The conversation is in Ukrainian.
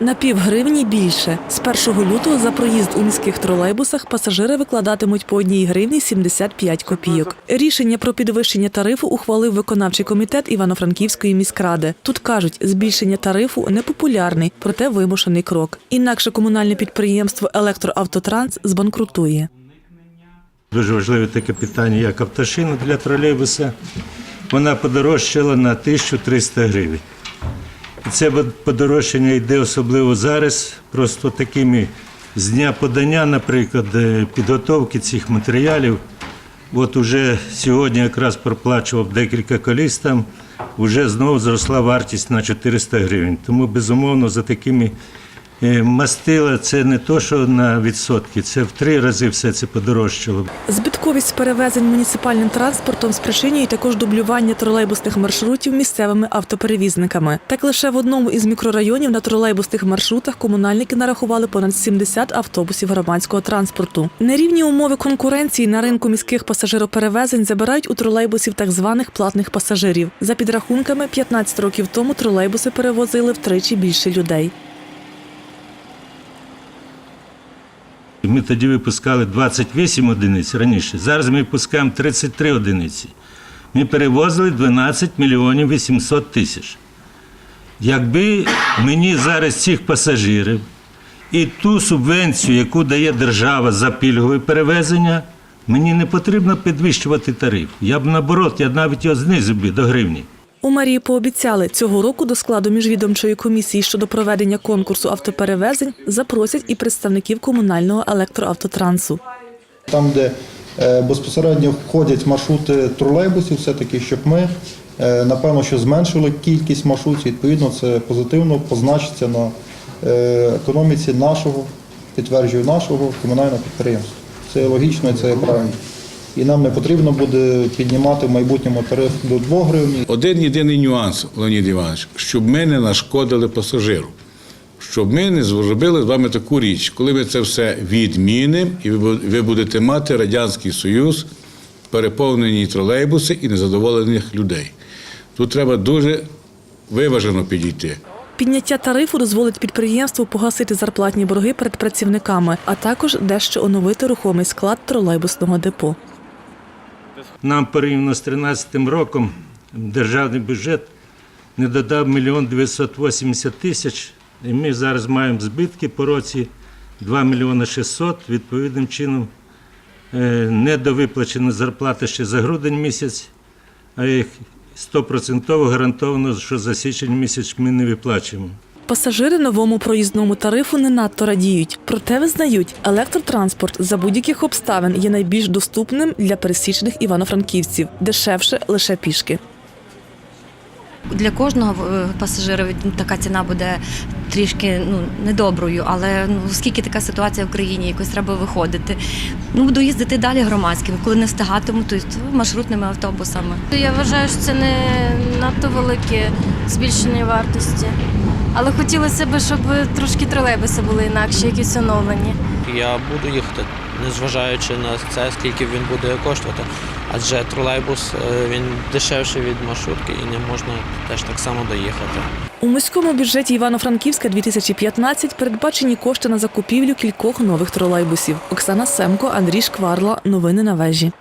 На півгривні більше. З 1 лютого за проїзд у міських тролейбусах пасажири викладатимуть по одній гривні 75 копійок. Рішення про підвищення тарифу ухвалив виконавчий комітет Івано-Франківської міськради. Тут кажуть, збільшення тарифу непопулярний, проте вимушений крок. Інакше комунальне підприємство Електроавтотранс збанкрутує. Дуже важливе таке питання, як автошина для тролейбуса. Вона подорожчала на 1300 гривень. Це подорожчання йде особливо зараз, просто такими з дня подання, наприклад, е, підготовки цих матеріалів. От уже сьогодні якраз проплачував декілька коліс там, вже знову зросла вартість на 400 гривень. Тому, безумовно, за такими мастила це не то, що на відсотки, це в три рази все це подорожчало. Збитковість перевезень муніципальним транспортом спричинює також дублювання тролейбусних маршрутів місцевими автоперевізниками. Так лише в одному із мікрорайонів на тролейбусних маршрутах комунальники нарахували понад 70 автобусів громадського транспорту. Нерівні умови конкуренції на ринку міських пасажироперевезень забирають у тролейбусів так званих платних пасажирів. За підрахунками, 15 років тому тролейбуси перевозили втричі більше людей. Ми тоді випускали 28 одиниць раніше. Зараз ми випускаємо 33 одиниці. Ми перевозили 12 мільйонів 800 тисяч. Якби мені зараз цих пасажирів і ту субвенцію, яку дає держава за пільгове перевезення, мені не потрібно підвищувати тариф. Я б наоборот, я навіть його знизив би до гривні. У мерії пообіцяли, цього року до складу міжвідомчої комісії щодо проведення конкурсу автоперевезень запросять і представників комунального електроавтотрансу. Там, де е, безпосередньо входять маршрути тролейбусів, все-таки, щоб ми, е, напевно, що зменшили кількість маршрутів, відповідно, це позитивно позначиться на е, економіці нашого, підтверджую, нашого комунального підприємства. Це логічно і це правильно. І нам не потрібно буде піднімати в майбутньому тариф до 2 гривень. Один єдиний нюанс, Леонід Іванович, щоб ми не нашкодили пасажиру. Щоб ми не зробили з вами таку річ, коли ми це все відмінимо, і ви ви будете мати Радянський Союз, переповнені тролейбуси і незадоволених людей. Тут треба дуже виважено підійти. Підняття тарифу дозволить підприємству погасити зарплатні борги перед працівниками, а також дещо оновити рухомий склад тролейбусного депо. Нам порівняно з 2013 роком державний бюджет не додав мільйон 980 тисяч, і ми зараз маємо збитки по році 2 мільйони 600. Відповідним чином е, недовиплачена зарплата ще за грудень місяць, а їх 100% гарантовано, що за січень місяць ми не виплачуємо. Пасажири новому проїзному тарифу не надто радіють, проте визнають, електротранспорт за будь-яких обставин є найбільш доступним для пересічних івано-франківців, дешевше лише пішки. Для кожного е, пасажира така ціна буде трішки ну недоброю, але ну оскільки така ситуація в країні, якось треба виходити. Ну буду їздити далі громадським. Коли не встигатиму, то маршрутними автобусами. Я вважаю, що це не надто велике збільшення вартості. Але хотілося б, щоб трошки тролейбуси були інакші, якісь оновлені. Я буду їхати, незважаючи на це, скільки він буде коштувати. Адже тролейбус е, він дешевший від маршрутки і не можна теж так само доїхати. У міському бюджеті Івано-Франківська 2015 передбачені кошти на закупівлю кількох нових тролейбусів. Оксана Семко, Андрій Шкварла. Новини на вежі.